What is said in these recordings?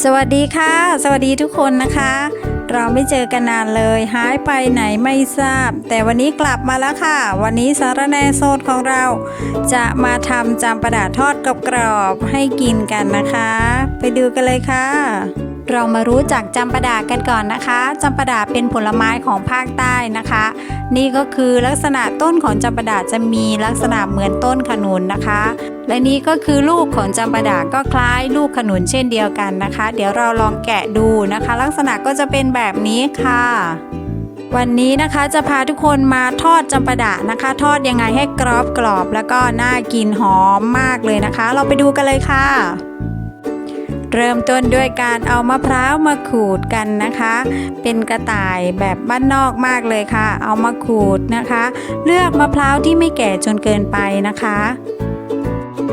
สวัสดีค่ะ สวัสดีทุกคนนะคะ เราไม่เจอกันนานเลยหายไปไหนไม่ทราบ แต่วันนี้กลับมาแล้วค่ะ วันนี้สารแนโซดของเรา จะมาทำจำปะดาทอดกรอบๆให้กินกันนะคะ ไปดูกันเลยค่ะ เรามารู้จักจำปาดากันก่อนนะคะจำปาดาเป็นผลไม้ของภาคใต้นะคะ นี่ก็คือลักษณะต้นของจำปาดาจะมีลักษณะเหมือนต้นขนุนนะคะ และนี่ก็คือลูกของจำปาดาก็คล้ายลูกขนุนเช่นเดียวกันนะคะ เดี๋ยวเราลองแกะดูนะคะ ลักษณะก็จะเป็นแบบนี้ค่ะวันนี้นะคะจะพาทุกคนมาทอดจำปาดะนะคะ ทอดยังไงให้กรอบกรอบแล้วก็น่ากินหอมมากเลยนะคะ เราไปดูกันเลยค่ะ เริ่มต้นด้วยการเอามะพร้าวมาขูดกันนะคะ เป็นกระต่ายแบบบ้านนอกมากเลยค่ะ เอามาขูดนะคะ เลือกมะพร้าวที่ไม่แก่จนเกินไปนะคะ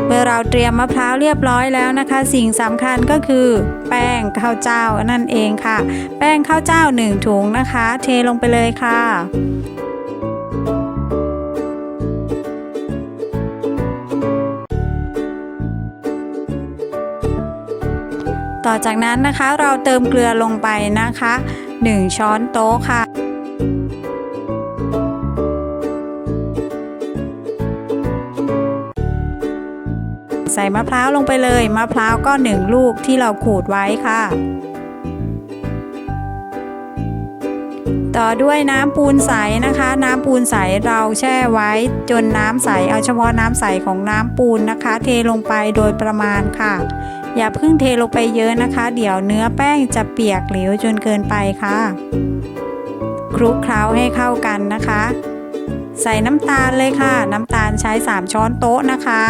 เมื่อเราเตรียมมะพร้าวเรียบร้อยแล้วนะคะ สิ่งสำคัญก็คือ แป้งข้าวเจ้านั่นเองค่ะ แป้งข้าวเจ้าหนึ่งถุงนะคะ เทลงไปเลยค่ะ ต่อจากนั้นนะคะเราเติมเกลือลงไปนะคะ 1 ช้อนโต๊ะค่ะใส่มะพร้าวลงไปเลยมะพร้าวก็1ลูกที่เราขูดไว้ค่ะ ต่อด้วยน้ำปูนใสนะคะ น้ำปูนใสเราแช่ไว้จนน้ำใสเอาเฉพาะน้ำใสของน้ำปูนนะคะ เทลงไปโดยประมาณค่ะ อย่าเพิ่งเทลงไปเยอะนะคะ เดี๋ยวเนื้อแป้งจะเปียกเหลวจนเกินไปค่ะ คลุกเคล้าให้เข้ากันนะคะ ใส่น้ำตาลเลยค่ะ น้ำตาลใช้ 3 ช้อนโต๊ะนะคะ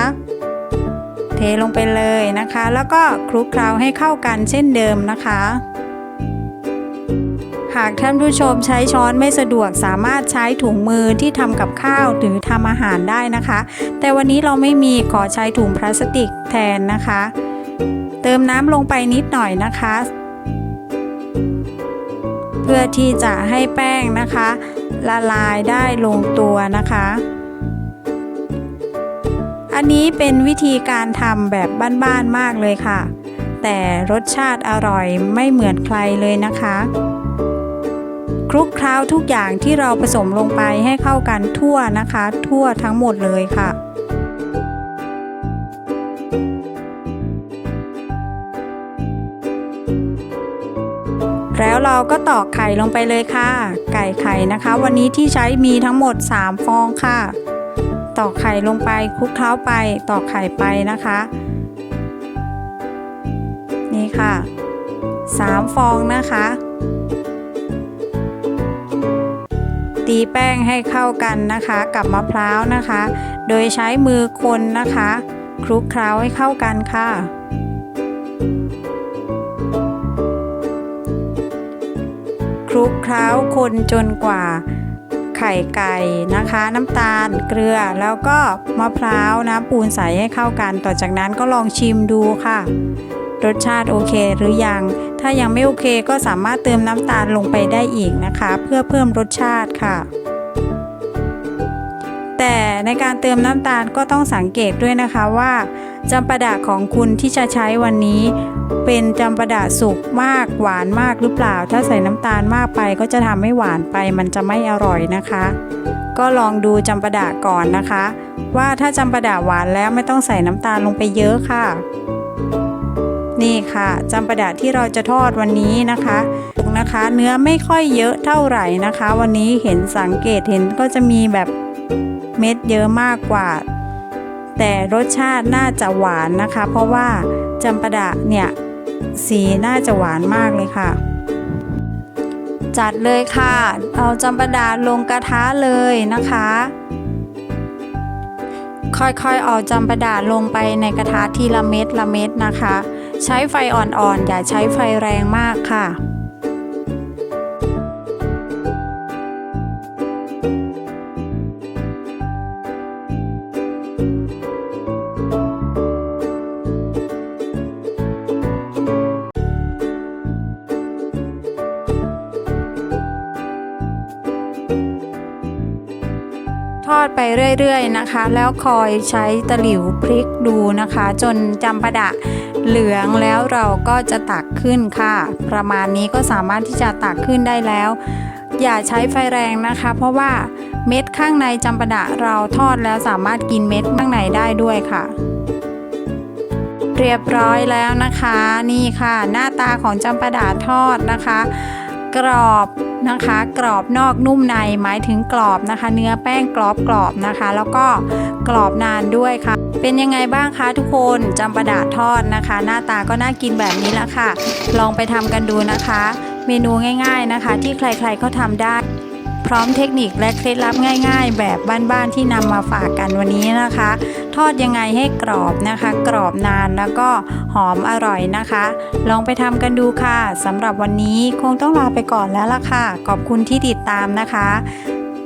เทลงไปเลยนะคะ แล้วก็คลุกเคล้าให้เข้ากันเช่นเดิมนะคะหากท่านผู้ชมใช้ช้อนไม่สะดวกสามารถใช้ถุงมือที่ทำกับข้าวหรือทำอาหารได้นะคะ แต่วันนี้เราไม่มีขอใช้ถุงพลาสติกแทนนะคะ เติมน้ำลงไปนิดหน่อยนะคะ เพื่อที่จะให้แป้งนะคะ ละลายได้ลงตัวนะคะ อันนี้เป็นวิธีการทำแบบบ้านๆมากเลยค่ะ แต่รสชาติอร่อยไม่เหมือนใครเลยนะคะคลุกเคล้าทุกอย่างที่เราผสมลงไปให้เข้ากันทั่วนะคะ ทั่วทั้งหมดเลยค่ะ แล้วเราก็ตอกไข่ลงไปเลยค่ะ ไก่ไข่นะคะ วันนี้ที่ใช้มีทั้งหมด 3 ฟองค่ะ ตอกไข่ลงไปคลุกเคล้าไป ตอกไข่ไปนะคะ นี่ค่ะ 3 ฟองนะคะ ตีแป้งให้เข้ากันนะคะ กับมะพร้าวนะคะ โดยใช้มือคนนะคะ คลุกเคล้าให้เข้ากันค่ะ ลุกเคล้าคนจนกว่าไข่ไก่นะคะ น้ำตาลเกลือแล้วก็มะพร้าวน้ำปูนใสให้เข้ากัน ต่อจากนั้นก็ลองชิมดูค่ะ รสชาติโอเคหรือยัง ถ้ายังไม่โอเคก็สามารถเติมน้ำตาลลงไปได้อีกนะคะ เพื่อเพิ่มรสชาติค่ะ แต่ในการเติมน้ำตาลก็ต้องสังเกตด้วยนะคะว่า จำปาดะของคุณที่จะใช้วันนี้ เป็นจำปาดะสุกมากหวานมากหรือเปล่า ถ้าใส่น้ำตาลมากไปก็จะทำให้หวานไปมันจะไม่อร่อยนะคะ ก็ลองดูจำปาดะก่อนนะคะ ว่าถ้าจำปาดะหวานแล้วไม่ต้องใส่น้ำตาลลงไปเยอะค่ะ นี่ค่ะจำปาดะที่เราจะทอดวันนี้นะคะนะคะ เนื้อไม่ค่อยเยอะเท่าไหร่นะคะ วันนี้เห็นสังเกตเห็นก็จะมีแบบเม็ดเยอะมากกว่า แต่รสชาติน่าจะหวานนะคะ เพราะว่าจำปาดะเนี่ยสีน่าจะหวานมากเลยค่ะ จัดเลยค่ะ เอาจำปาดะลงกระทะเลยนะคะ ค่อยๆเอาจำปาดะลงไปในกระทะทีละเม็ดละเม็ดนะคะ ใช้ไฟอ่อนๆอย่าใช้ไฟแรงมากค่ะ ทอดไปเรื่อยๆนะคะ แล้วคอยใช้ตะหลิวพลิกดูนะคะ จนจำปาดะเหลืองแล้วเราก็จะตักขึ้นค่ะ ประมาณนี้ก็สามารถที่จะตักขึ้นได้แล้ว อย่าใช้ไฟแรงนะคะ เพราะว่าเม็ดข้างในจำปาดะเราทอดแล้วสามารถกินเม็ดข้างในได้ด้วยค่ะ เรียบร้อยแล้วนะคะ นี่ค่ะ หน้าตาของจำปาดะทอดนะคะ กรอบ นะคะ กรอบนอกนุ่มในหมายถึงกรอบนะคะ เนื้อแป้งกรอบกรอบนะคะ แล้วก็กรอบนานด้วยค่ะ เป็นยังไงบ้างคะทุกคนจำปาดาทอดนะคะ หน้าตาก็น่ากินแบบนี้ละค่ะ ลองไปทำกันดูนะคะ เมนูง่าย ๆนะคะ ที่ใครๆก็ทำได้ พร้อมเทคนิคและเคล็ดลับง่าย ๆ แบบบ้านๆที่นำมาฝากกันวันนี้นะคะ ทอดยังไงให้กรอบนะคะ กรอบนานแล้วก็หอมอร่อยนะคะ ลองไปทำกันดูค่ะสำหรับวันนี้คงต้องลาไปก่อนแล้วล่ะค่ะ ขอบคุณที่ติดตามนะคะ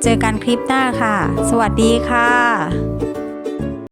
เจอกันคลิปหน้าค่ะ สวัสดีค่ะ